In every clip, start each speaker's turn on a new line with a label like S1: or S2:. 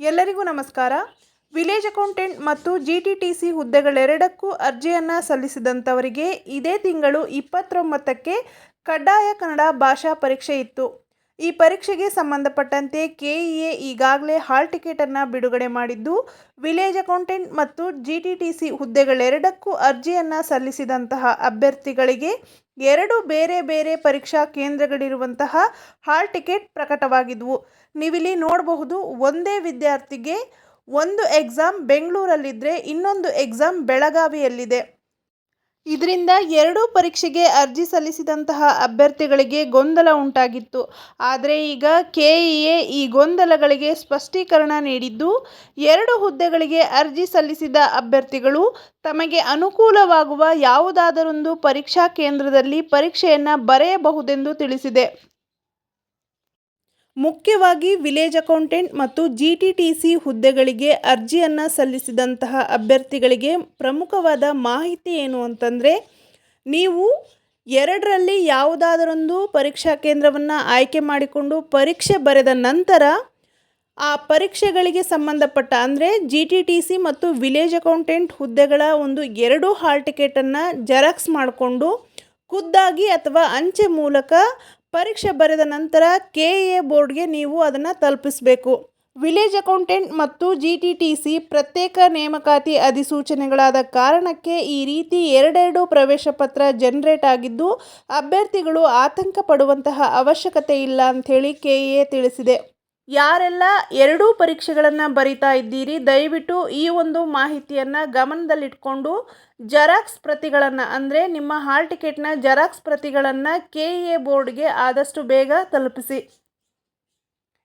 S1: ಎಲ್ಲರಿಗೂ ನಮಸ್ಕಾರ. Village accountant ಮತ್ತು ಜಿ ಟಿ ಟಿ ಸಿ ಹುದ್ದೆಗಳೆರಡಕ್ಕೂ ಅರ್ಜಿಯನ್ನು ಸಲ್ಲಿಸಿದಂಥವರಿಗೆ ಇದೇ ತಿಂಗಳು ಇಪ್ಪತ್ತೊಂಬತ್ತಕ್ಕೆ ಕಡ್ಡಾಯ ಕನ್ನಡ ಭಾಷಾ ಪರೀಕ್ಷೆ ಇತ್ತು. ಈ ಪರೀಕ್ಷೆಗೆ ಸಂಬಂಧಪಟ್ಟಂತೆ ಕೆ ಇ ಎ ಈಗಾಗಲೇ ಹಾಲ್ ಟಿಕೆಟನ್ನು ಬಿಡುಗಡೆ ಮಾಡಿದ್ದು, ವಿಲೇಜ್ ಅಕೌಂಟೆಂಟ್ ಮತ್ತು ಜಿ ಟಿ ಟಿ ಸಿ ಹುದ್ದೆಗಳೆರಡಕ್ಕೂ ಅರ್ಜಿಯನ್ನು ಸಲ್ಲಿಸಿದಂತಹ ಅಭ್ಯರ್ಥಿಗಳಿಗೆ ಎರಡು ಬೇರೆ ಬೇರೆ ಪರೀಕ್ಷಾ ಕೇಂದ್ರಗಳಿರುವಂತಹ ಹಾಲ್ ಟಿಕೆಟ್ ಪ್ರಕಟವಾಗಿದ್ವು. ನೀವಿಲ್ಲಿ ನೋಡಬಹುದು, ಒಂದೇ ವಿದ್ಯಾರ್ಥಿಗೆ ಒಂದು ಎಕ್ಸಾಮ್ ಬೆಂಗಳೂರಲ್ಲಿದ್ದರೆ ಇನ್ನೊಂದು ಎಕ್ಸಾಮ್ ಬೆಳಗಾವಿಯಲ್ಲಿದೆ. ಇದರಿಂದ ಎರಡೂ ಪರೀಕ್ಷೆಗೆ ಅರ್ಜಿ ಸಲ್ಲಿಸಿದಂತಹ ಅಭ್ಯರ್ಥಿಗಳಿಗೆ ಗೊಂದಲ ಉಂಟಾಗಿತ್ತು. ಆದರೆ ಈಗ ಕೆಇಎ ಈ ಗೊಂದಲಗಳಿಗೆ ಸ್ಪಷ್ಟೀಕರಣ ನೀಡಿದ್ದು, ಎರಡು ಹುದ್ದೆಗಳಿಗೆ ಅರ್ಜಿ ಸಲ್ಲಿಸಿದ ಅಭ್ಯರ್ಥಿಗಳು ತಮಗೆ ಅನುಕೂಲವಾಗುವ ಯಾವುದಾದರೊಂದು ಪರೀಕ್ಷಾ ಕೇಂದ್ರದಲ್ಲಿ ಪರೀಕ್ಷೆಯನ್ನು ಬರೆಯಬಹುದೆಂದು ತಿಳಿಸಿದೆ. ಮುಖ್ಯವಾಗಿ ವಿಲೇಜ್ ಅಕೌಂಟೆಂಟ್ ಮತ್ತು ಜಿ ಟಿ ಟಿ ಸಿ ಹುದ್ದೆಗಳಿಗೆ ಅರ್ಜಿಯನ್ನು ಸಲ್ಲಿಸಿದಂತಹ ಅಭ್ಯರ್ಥಿಗಳಿಗೆ ಪ್ರಮುಖವಾದ ಮಾಹಿತಿ ಏನು ಅಂತಂದರೆ, ನೀವು ಎರಡರಲ್ಲಿ ಯಾವುದಾದರೊಂದು ಪರೀಕ್ಷಾ ಕೇಂದ್ರವನ್ನು ಆಯ್ಕೆ ಮಾಡಿಕೊಂಡು ಪರೀಕ್ಷೆ ಬರೆದ ನಂತರ ಆ ಪರೀಕ್ಷೆಗಳಿಗೆ ಸಂಬಂಧಪಟ್ಟ ಅಂದರೆ ಜಿ ಟಿ ಟಿ ಸಿ ಮತ್ತು ವಿಲೇಜ್ ಅಕೌಂಟೆಂಟ್ ಹುದ್ದೆಗಳ ಒಂದು ಎರಡು ಹಾಲ್ ಟಿಕೆಟನ್ನು ಜೆರಾಕ್ಸ್ ಮಾಡಿಕೊಂಡು ಖುದ್ದಾಗಿ ಅಥವಾ ಅಂಚೆ ಮೂಲಕ ಪರೀಕ್ಷೆ ಬರೆದ ನಂತರ ಕೆ ಎ ಬೋರ್ಡ್ಗೆ ನೀವು ಅದನ್ನು ತಲುಪಿಸಬೇಕು. ವಿಲೇಜ್ ಅಕೌಂಟೆಂಟ್ ಮತ್ತು ಜಿ ಟಿ ಟಿ ಸಿ ಪ್ರತ್ಯೇಕ ನೇಮಕಾತಿ ಅಧಿಸೂಚನೆಗಳಾದ ಕಾರಣಕ್ಕೆ ಈ ರೀತಿ ಎರಡೆರಡು ಪ್ರವೇಶ ಪತ್ರ ಜನರೇಟ್ ಆಗಿದ್ದು, ಅಭ್ಯರ್ಥಿಗಳು ಆತಂಕ ಪಡುವಂತಹ ಅವಶ್ಯಕತೆ ಇಲ್ಲ ಅಂಥೇಳಿ ಕೆ ಎ ತಿಳಿಸಿದೆ. ಯಾರೆಲ್ಲ ಎರಡೂ ಪರೀಕ್ಷೆಗಳನ್ನು ಬರಿತಾ ಇದ್ದೀರಿ, ದಯವಿಟ್ಟು ಈ ಒಂದು ಮಾಹಿತಿಯನ್ನು ಗಮನದಲ್ಲಿಟ್ಕೊಂಡು ಜೆರಾಕ್ಸ್ ಪ್ರತಿಗಳನ್ನು, ಅಂದರೆ ನಿಮ್ಮ ಹಾಲ್ ಟಿಕೆಟ್ನ ಜೆರಾಕ್ಸ್ ಪ್ರತಿಗಳನ್ನು ಕೆ ಎ ಬೋರ್ಡ್ಗೆ ಆದಷ್ಟು ಬೇಗ ತಲುಪಿಸಿ.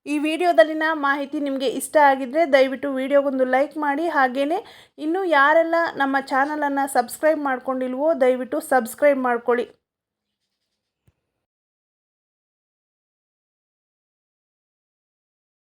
S1: ಈ ವಿಡಿಯೋದಲ್ಲಿನ ಮಾಹಿತಿ ನಿಮಗೆ ಇಷ್ಟ ಆಗಿದ್ದರೆ ದಯವಿಟ್ಟು ವಿಡಿಯೋಗೊಂದು ಲೈಕ್ ಮಾಡಿ. ಹಾಗೆಯೇ ಇನ್ನೂ ಯಾರೆಲ್ಲ ನಮ್ಮ ಚಾನಲನ್ನು ಸಬ್ಸ್ಕ್ರೈಬ್ ಮಾಡ್ಕೊಂಡಿಲ್ವೋ ದಯವಿಟ್ಟು ಸಬ್ಸ್ಕ್ರೈಬ್ ಮಾಡ್ಕೊಳ್ಳಿ.